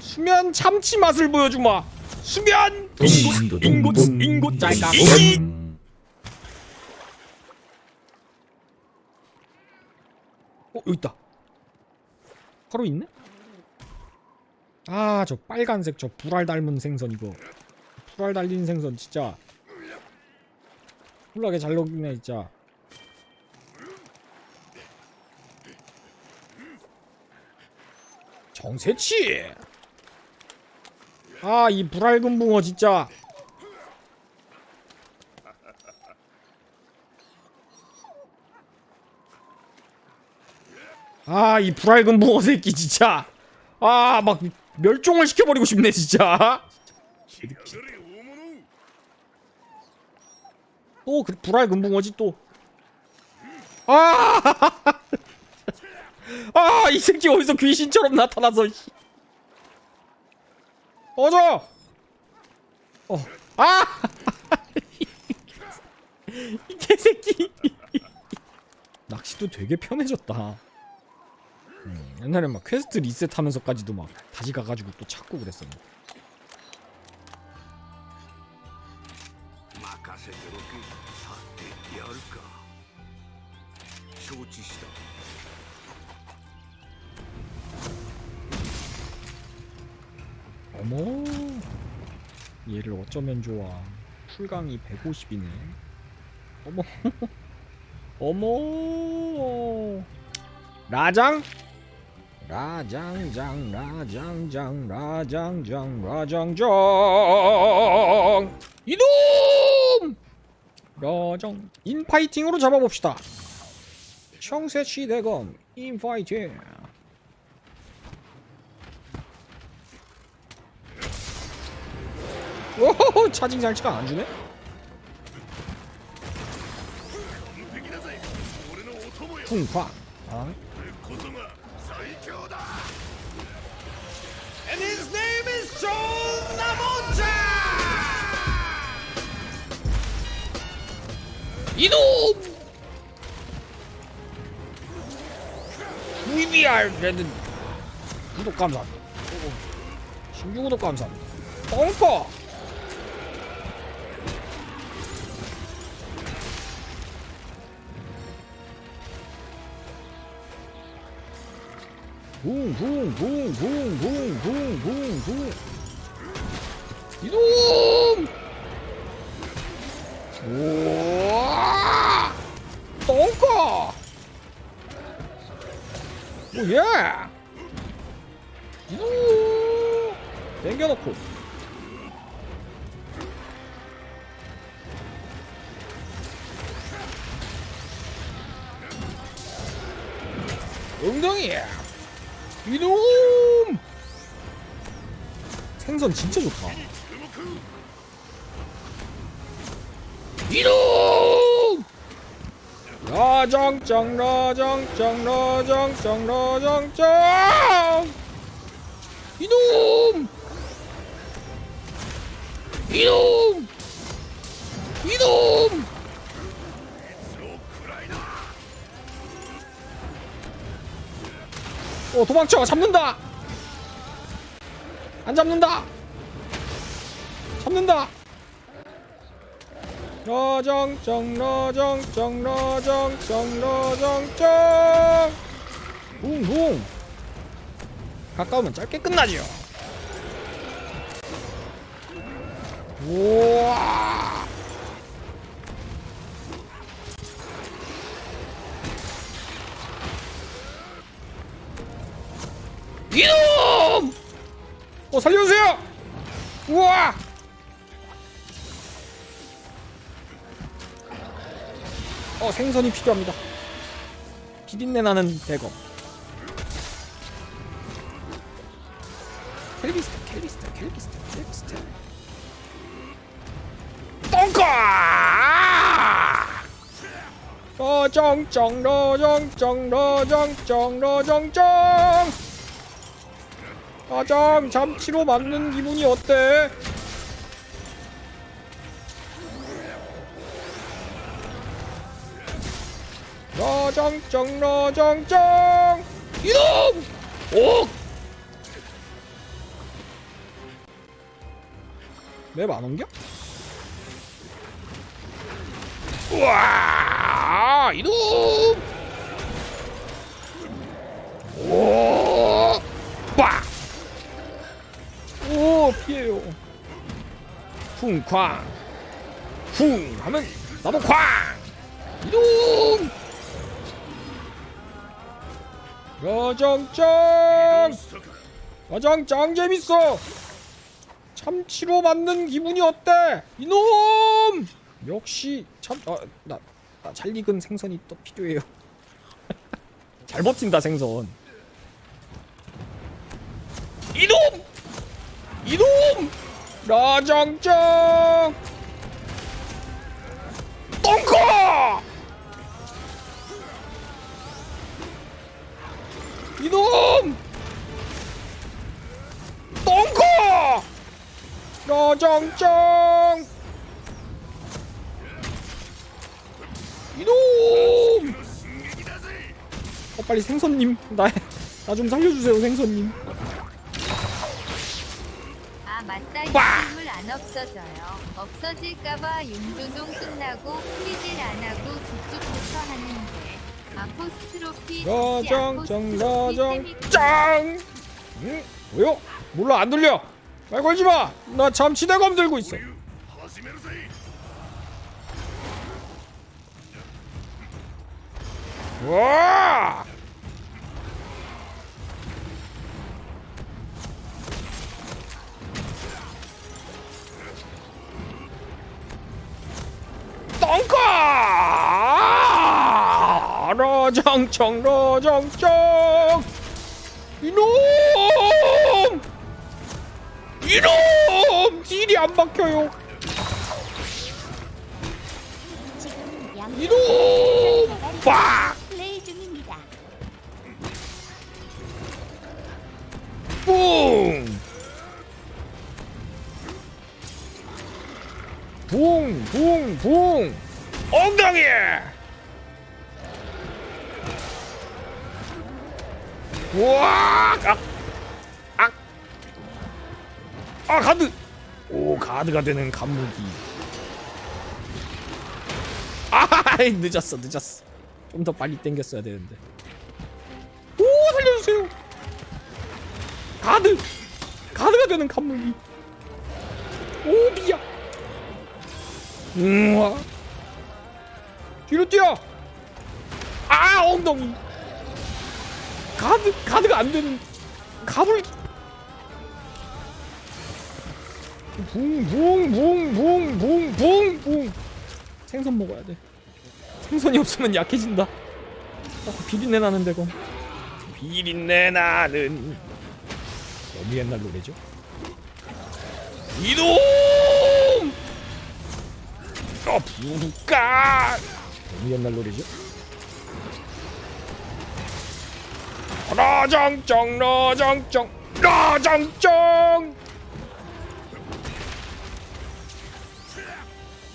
수면 참치 맛을 보여주마. 수면 인곳 인곳 인곳 짤깍. 어 여기 있다. 바로 있네? 아 저 빨간색 저 불알 닮은 생선 이거. 불알 달린 생선 진짜. 훌하게 잘 녹이네 진짜. 정세치. 아 이 불알근 붕어 진짜. 아 이 불알근 붕어 새끼 진짜. 아 막 멸종을 시켜버리고 싶네 진짜. 또 그 불알 금 붕어지 또. 아! 아, 이 새끼 어디서 귀신처럼 나타나서. 씨. 어져. 어. 아! 이 개새끼. 낚시도 되게 편해졌다. 음, 옛날에 막 퀘스트 리셋하면서까지도 막 다시 가가지고 또 찾고 그랬었는데. 어머. 얘를 어쩌면 좋아. 풀강이 150이네. 어머. 어머. 라장? 라장장 라장장 라장장 라장장. 이놈! 라장. 인파이팅으로 잡아봅시다. 청새치 대검 인파이팅 오호호 차징 장치가 안 주네? 풍파. 아. 이놈! VBR 레드 구독 감사합니다. 신규 구독 감사합니다. 펑퍼! 붕붕붕붕붕붕붕붕붕 이놈! 우와! 똥꺼! 오예! 이놈! 당겨놓고 엉덩이! 이놈! 생선 진짜 좋다. 이놈! 라장짱 라장짱 라장짱 라장짱! 이놈! 이놈! 이놈! 어 도망쳐. 잡는다. 안 잡는다. 잡는다. 라장짱 라장짱 라장짱 라장짱 붕붕 가까우면 짧게 끝나지요. 우와 어 살려주세요! 우와! 어 생선이 필요합니다. 비린내 나는 대검. 켈비스트, 켈비스트, 켈비스트, 켈비스트. 똥까! 러정정, 러정정, 러정정, 러정정. 가장 잠치로 맞는 기분이 어때? 라장짱 라장짱 이놈! 오! 맵 안 옮겨? 우와 이놈 오 피해요. 쿵쾅. 쿵 하면 나도 쾅. 이놈 여정짱 여정짱 재밌어! 참치로 맞는 기분이 어때? 이놈! 역시 참아나나 잘 익은 생선이 또 필요해요. 잘 버틴다 생선 이놈 이놈! 라장짱! 똥커! 이놈! 똥커! 라장짱! 이놈! 어 빨리 생선님. 나 나 좀 살려주세요 생선님. 아 맞다 이물 안 없어져요. 없어질까봐 윤두동 끝나고 프리질 안 하고 그쪽부터 하는데 아포스트로피 러정 정정 짱. 응? 왜요? 몰라 안 들려. 말 걸지 마. 나 잠시대검 들고 있어. 와! 라장짱 라장짱 이놈 이놈 딜이 안양 이놈 빡. 뿡! 붕! 붕! 붕! 엉덩이! 우와! 악! 악! 아, 가드! 오, 가드가 되는 간무기. 아, 늦었어, 늦었어. 좀 더 빨리 땡겼어야 되는데. 오, 살려주세요! 가드! 가드가 되는 간물기 오 비야 우와 뒤로 뛰어 아 엉덩이 가드 가드가 안 되는 가불기 붕붕붕붕붕붕붕 생선 먹어야 돼 생선이 없으면 약해진다 어, 비린내 나는데 건 비린내 나는 너무 옛날 노래죠? 이놈! 어 부두까! 너무 옛날 노래죠? 라장짱 라장짱 라장짱!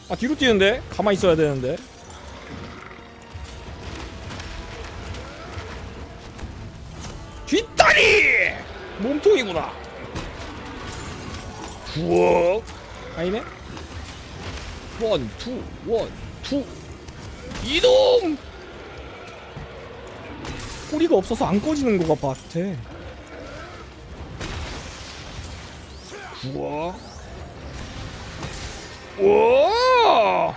아 뒤로 뛰는데? 가만히 있어야 되는데 뒷다리! 몸통이구나 우와 아니네 원, 투, 원, 투 이동 꼬리가 없어서 안 꺼지는 거 같아. 우와. 우와.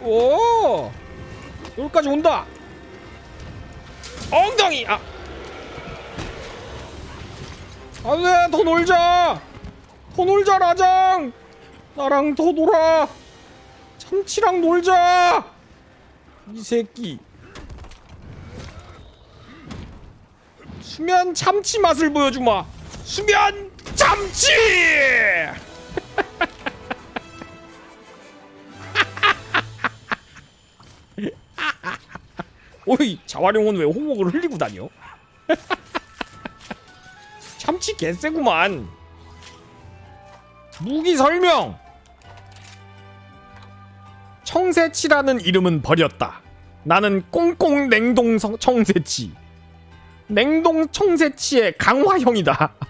오. 여기까지 온다. 엉덩이. 아. 안돼 더 놀자. 더 놀자 라장. 나랑 더 놀아. 참치랑 놀자 이 새끼. 수면 참치 맛을 보여주마. 수면 참치! 오이 자활용은 왜 호목을 흘리고 다녀? 참치 개쎄구만. 무기 설명 청새치라는 이름은 버렸다. 나는 꽁꽁 냉동 성- 청새치. 냉동 청새치의 강화형이다